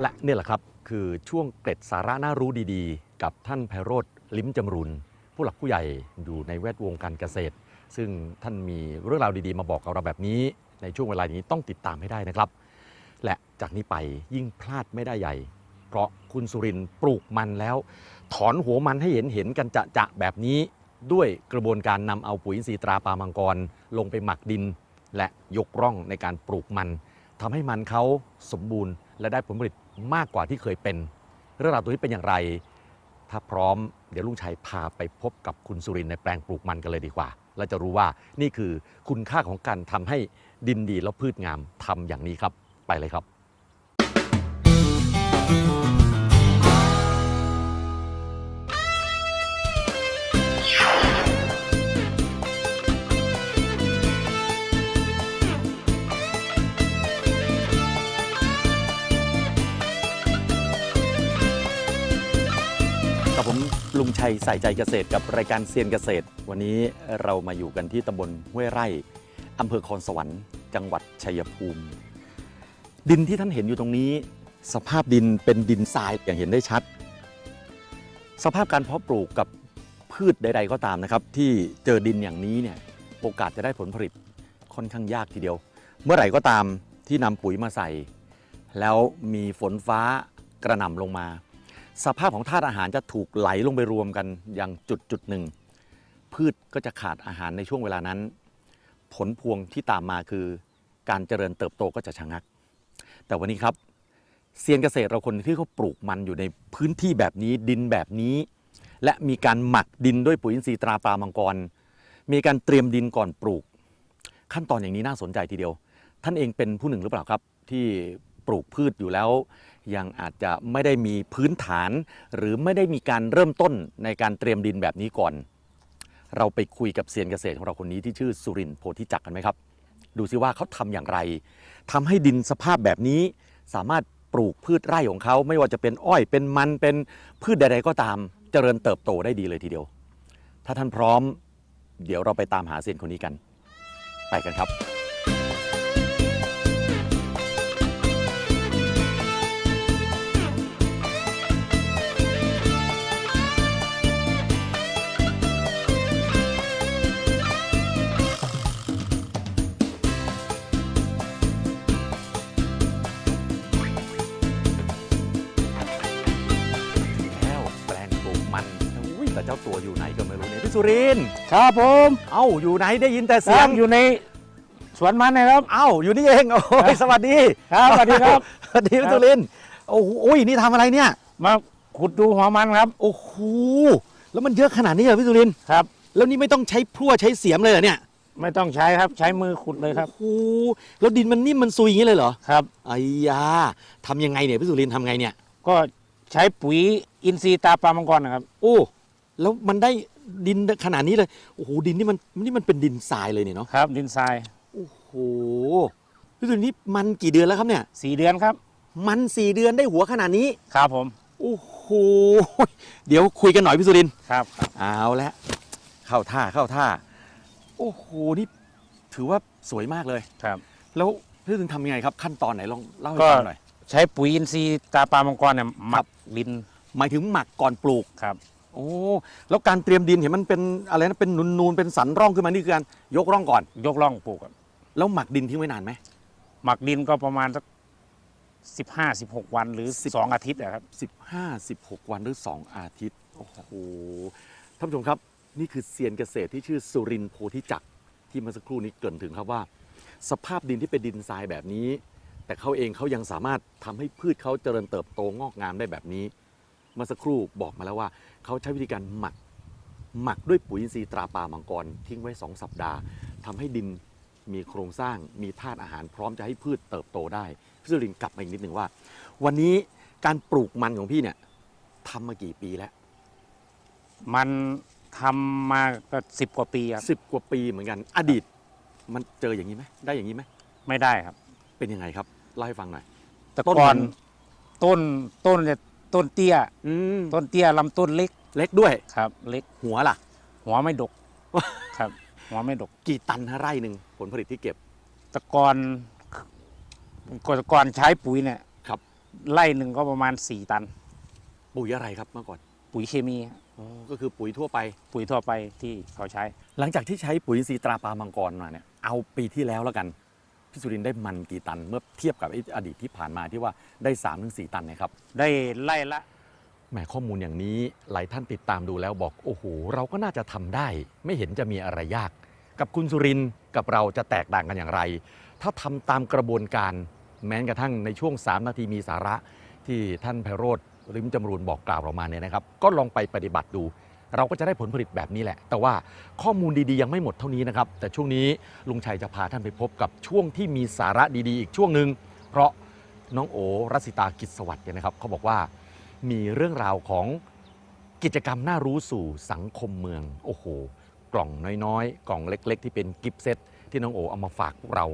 และนี่แหละครับคือช่วงเกร็ดสาระน่ารู้ดีๆ กับท่านไพโรธลิ้มจำรุน ผู้หลักผู้ใหญ่อยู่ในแวดวงการเกษตร ซึ่งท่านมีเรื่องราวดีๆ มาบอกกับเราแบบนี้ ในช่วงเวลานี้ต้องติดตามให้ได้นะครับ และจากนี้ไปยิ่งพลาดไม่ได้ใหญ่ เพราะคุณสุรินทร์ปลูกมันแล้ว ถอนหัวมันให้เห็นเห็นกันจะจะแบบนี้ ด้วยกระบวนการนำเอาปุ๋ยอินทรีย์ตราปามังกร ลงไปหมักดิน และยกร่องในการปลูกมันทำให้มันเขาสมบูรณ์และได้ผลผลิต มากกว่าที่เคยเป็น เรื่องราวตัวนี้เป็นอย่างไร ถ้าพร้อมเดี๋ยวลุงชัยพาไปพบกับคุณสุรินในแปลงปลูกมันกันเลยดีกว่า เราจะรู้ว่านี่คือคุณค่าของการทำให้ดินดีและพืชงามทำอย่างนี้ครับ ไปเลยครับกับ ชัยใส่ใจเกษตรกับรายการเซียนเกษตร วันนี้เรามาอยู่กันที่ตำบลห้วยไร่อำเภอคอนสวรรค์ จังหวัดชัยภูมิ ดินที่ท่านเห็นอยู่ตรงนี้ สภาพดินเป็นดินทรายอย่างเห็นได้ชัด สภาพการเพาะปลูกกับพืชใด ๆ ก็ตามนะครับ ที่เจอดินอย่างนี้เนี่ยโอกาสจะได้ผลผลิตค่อนข้างยากทีเดียว เมื่อไหร่ก็ตามที่นำปุ๋ยมาใส่ แล้วมีฝนฟ้ากระหน่ำลงมา สภาพของธาตุอาหารจะถูกไหลลงไปรวมกันอย่างจุดจุดหนึ่ง พืชก็จะขาดอาหารในช่วงเวลานั้น ผลพวงที่ตามมาคือ การเจริญเติบโตก็จะชะงัก แต่วันนี้ครับเซียนเกษตรเราคนที่เขาปลูกมันอยู่ในพื้นที่แบบนี้ดินแบบนี้ และมีการหมักดินด้วยปุ๋ยอินทรีย์ตราปลามังกร มีการเตรียมดินก่อนปลูก ขั้นตอนอย่างนี้น่าสนใจทีเดียว ท่านเองเป็นผู้หนึ่งหรือเปล่าครับ ที่ ลูกพืชอยู่แล้ว ยังอาจจะไม่ได้มีพื้นฐาน หรือไม่ได้มีการเริ่มต้นในการเตรียมดินแบบนี้ก่อน เราไปคุยกับเซียนเกษตรของเราคนนี้ที่ชื่อสุรินทร์โพธิจักรกันไหมครับ ดูซิว่าเขาทำอย่างไรทำให้ดินสภาพแบบนี้ สามารถปลูกพืชไร่ของเขาไม่ว่าจะเป็นอ้อยเป็นมันเป็นพืชใดๆก็ตาม เจริญเติบโตได้ดีเลยทีเดียว ถ้าท่านพร้อม เดี๋ยวเราไปตามหาเซียนคนนี้กัน ไปกันครับ จ้าตัวอยู่ไหนก็ไม่รู้เนี่ยพี่สุรินทร์ครับผมเอ้าอยู่ไหนได้ยินแต่เสีเสียยงงอยู่ในสวนมันนะครับ เอ้าอยู่นี่เองโอ้ยสวัสดีครับสวัสดีครับสวัสดีพี่ครับสุรินทร์โอ้โหโอ้ยนี่ทำอะไรเนี่ย มาขุดดูหัวมันครับ โอ้โหแล้วมันเยอะขนาดนี้เหรอพี่สุรินทร์ครับ แล้วนี่ไม่ต้องใช้พลั่วใช้เสียมเลยเหรอเนี่ยไม่ต้องใช้ครับใช้มือขุดเลยครับโอ้โหแล้วดินมันนิ่มมันซุยอย่างนี้เลยเหรอครับไอ้ยาทำยังไงเนี่ยพี่สุรินทร์ทำไงเนี่ย ก็ใช้ปุ๋ยอินทรีย์ตาปลามังกรนะครับ โอ้ แล้วมันได้ดินขนาดนี้เลยโอ้โหดินนี่มันนี่มันเป็นดินทรายเลยเนี่ยเนาะครับ ดินทรายโอ้โหพี่สุรินทร์นี่มันกี่เดือนแล้วครับเนี่ยสี่เดือนครับ มันสี่เดือนได้หัวขนาดนี้ครับผมโอ้โหเดี๋ยวคุยกันหน่อยพี่สุรินทร์ครับครับเอาละเข้าท่าเข้าท่า โอ้โหนี่ถือว่าสวยมากเลยครับ แล้วพี่สุรินทร์ทำยังไงครับ ขั้นตอนไหนลองเล่าให้ก็ฟังหน่อยใช้ปุ๋ยอินทรีย์ตาปลามังกรเนี่ยหมักดินหมายถึงหมักก่อนปลูกครับ โอ้แล้วการเตรียมดินเห็นมันเป็นอะไรนะเป็นนูนๆเป็นสันร่องขึ้นมานี่คือการยกร่องก่อน ยกร่องปลูกครับแล้วหมักดินทิ้งไว้นานไหมหมักดินก็ประมาณสักสิบห้าสิบหกวันหรือสิบสองอาทิตย์อะครับสิบห้าสิบหกวันหรือสองอาทิตย์โอ้โหท่านผู้ชมครับ นี่คือเซียนเกษตรที่ชื่อสุรินทร์โพธิจักรที่เมื่อสักครู่นี้เกริ่นถึงครับว่า สภาพดินที่เป็นดินทรายแบบนี้ แต่เขาเองเขายังสามารถทำให้พืชเขาเจริญเติบโตงอกงามได้แบบนี้ เมื่อสักครู่บอกมาแล้วว่า เขาใช้วิธีการหมัก หมักด้วยปุ๋ยอินทรีย์ตราปลามังกรทิ้งไว้ 2 สัปดาห์ทำให้ดินมีโครงสร้างมีธาตุอาหารพร้อมจะให้พืชเติบโตได้พี่สุรินทร์กลับมาอีกนิดหนึ่งว่า วันนี้การปลูกมันของพี่เนี่ยทำมากี่ปีแล้ว มันทำมาก็สิบกว่าปีครับสิบกว่าปีเหมือนกัน อดีต มันเจออย่างนี้ไหมได้อย่างนี้ไหมไม่ได้ครับ เป็นยังไงครับเล่าให้ฟังหน่อยแต่ต้นก่อมันนต้นต้นจะ ต้นเตี้ย อืมต้นเตี้ยลำต้นเล็กเล็กด้วย ครับ เล็กหัวล่ะ หัวไม่ดก ครับ หัวไม่ดกกี่ตันฮะไร่หนึ่งผลผลิตที่เก็บ แตะกอนก่อนก่อนใช้ปุ๋ยเนี่ยครับ ไร่หนึ่งก็ประมาณ 4 ตัน ปุ๋ยอะไรครับเมื่อก่อนปุ๋ยเคมีอ๋อก็คือปุ๋ยทั่วไป ปุ๋ยทั่วไปที่เขาใช้ หลังจากที่ใช้ปุ๋ยอินทรีย์ตราปลามังกรมาเนี่ยเอาปีที่แล้วแล้วกัน พี่สุรินทร์ได้มันกี่ตัน เมื่อเทียบกับไอ้อดีตที่ผ่านมาที่ว่าได้3าถึงสตันเนะครับได้ไร่ละแหมข้อมูลอย่างนี้หลายท่านติดตามดูแล้วบอกโอ้โหเราก็น่าจะทำได้ ไม่เห็นจะมีอะไรยาก กับคุณสุรินทร์กับเราจะแตกต่างกันอย่างไร ถ้าทำตามกระบวนการ แม้กระทั่งในช่วง 3 นาทีมีสาระ ที่ท่านไพโรธริมจำรูนบอกกล่าวเรามาเนี่ยนะครับ ก็ลองไปปฏิบัติดู เราก็จะได้ผลผลิตแบบนี้แหละ แต่ว่าข้อมูลดีๆ ยังไม่หมดเท่านี้นะครับ แต่ช่วงนี้ลุงชัยจะพาท่านไปพบกับช่วงที่มีสาระดีๆ อีกช่วงหนึ่งเพราะน้องโอรัสิตากิจสวัสดิ์เนี่ยนะครับเขาบอกว่ามีเรื่องราวของกิจกรรมน่ารู้สู่สังคมเมือง โอ้โห กล่องน้อยๆ กล่องเล็ก ๆ ที่เป็นกิฟต์เซตที่น้องโอเอามาฝากพวกเรา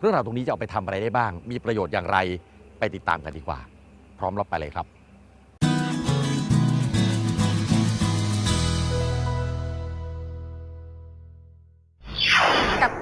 เรื่องราวตรงนี้จะเอาไปทำอะไรได้บ้าง มีประโยชน์อย่างไร ไปติดตามกันดีกว่า พร้อมรับไปเลยครับ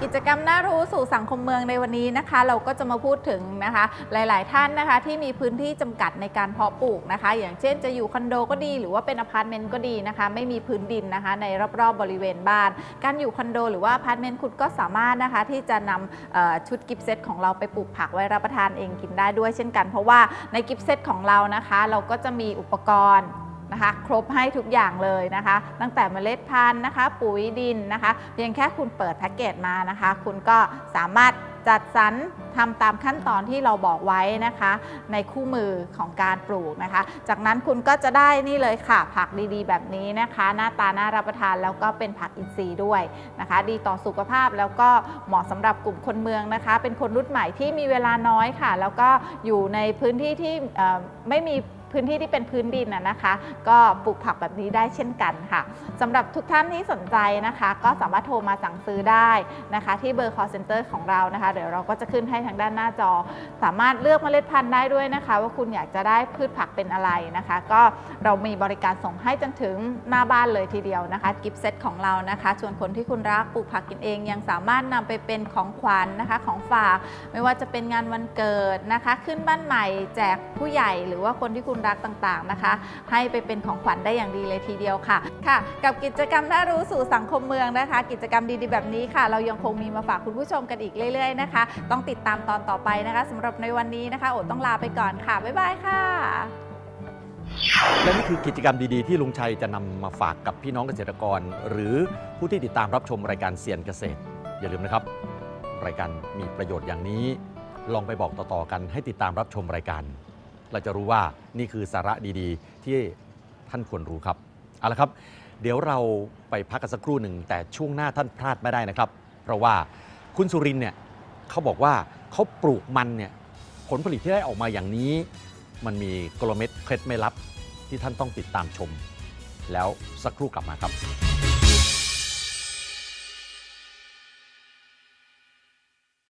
กิจกรรมน่ารู้สู่สังคมเมืองในวันนี้นะคะ เราก็จะมาพูดถึงนะคะ หลาย ๆ ท่านนะคะ ที่มีพื้นที่จำกัดในการเพาะปลูกนะคะ อย่างเช่นจะอยู่คอนโดก็ดี หรือว่าเป็นอพาร์ตเมนต์ก็ดีนะคะ ไม่มีพื้นดินนะคะ ในรอบ ๆ บริเวณบ้าน การอยู่คอนโด หรือว่าอพาร์ตเมนต์คุณก็สามารถนะคะที่จะนำเอ่อชุดกิฟต์เซตของเราไปปลูกผักไว้รับประทานเองกินได้ด้วยเช่นกัน เพราะว่าในกิฟต์เซตของเรานะคะ เราก็จะมีอุปกรณ์ นะคะครบให้ทุกอย่างเลยนะคะ ตั้งแต่เมล็ดพันธุ์นะคะ ปุ๋ยดินนะคะ เพียงแค่คุณเปิดแพ็กเกจมานะคะ คุณก็สามารถจัดสรรทำตามขั้นตอนที่เราบอกไว้นะคะ ในคู่มือของการปลูกนะคะ จากนั้นคุณก็จะได้นี่เลยค่ะ ผักดีๆ แบบนี้นะคะ หน้าตาน่ารับประทานแล้วก็เป็นผักอินทรีย์ด้วยนะคะ ดีต่อสุขภาพแล้วก็เหมาะสำหรับกลุ่มคนเมืองนะคะ เป็นคนรุ่นใหม่ที่มีเวลาน้อยค่ะ แล้วก็อยู่ในพื้นที่ที่ไม่มี พื้นที่ที่เป็นพื้นดินนะคะ ก็ปลูกผักแบบนี้ได้เช่นกันค่ะสำหรับทุกท่านที่สนใจนะคะ ก็สามารถโทรมาสั่งซื้อได้นะคะ ที่เบอร์ call center ของเรานะคะ เดี๋ยวเราก็จะขึ้นให้ทางด้านหน้าจอ สามารถเลือกเมล็ดพันธุ์ได้ด้วยนะคะ ว่าคุณอยากจะได้พืชผักเป็นอะไรนะคะ ก็เรามีบริการส่งให้จนถึงหน้าบ้านเลยทีเดียวนะคะกิฟต์เซตของเรานะคะชวนคนที่คุณรักปลูกผักกินเองยังสามารถนำไปเป็นของขวัญนะคะ ของฝาก ไม่ว่าจะเป็นงานวันเกิดนะคะ ขึ้นบ้านใหม่แจกผู้ใหญ่หรือว่าคนที่คุณรักต่างๆนะคะ ให้ไปเป็นของขวัญได้อย่างดีเลยทีเดียวค่ะค่ะ กับกิจกรรมน่ารู้สู่สังคมเมืองนะคะ กิจกรรมดีๆแบบนี้ค่ะ เรายังคงมีมาฝากคุณผู้ชมกันอีกเรื่อย ๆ นะคะ ต้องติดตามตอนต่อไปนะคะสำหรับในวันนี้นะคะโอต้องลาไปก่อนค่ะบ๊ายบายค่ะและนี่คือกิจกรรมดีๆ ที่ลุงชัยจะนำมาฝากกับพี่น้องเกษตรกร หรือผู้ที่ติดตามรับชมรายการเซียนเกษตร อย่าลืมนะครับ รายการมีประโยชน์อย่างนี้ ลองไปบอกต่อๆกันให้ติดตามรับชมรายการ เราจะรู้ว่านี่คือสาระดีๆ ที่ท่านควรรู้ครับเอาละครับ เดี๋ยวเราไปพักกันสักครู่หนึ่งแต่ช่วงหน้าท่านพลาดไม่ได้นะครับ เพราะว่าคุณสุรินเนี่ยเขาบอกว่าเขาปลูกมันเนี่ยผลผลิตที่ได้ออกมาอย่างนี้ มันมีกลเม็ดเคล็ดไม่ลับที่ท่านต้องติดตามชม แล้วสักครู่กลับมาครับ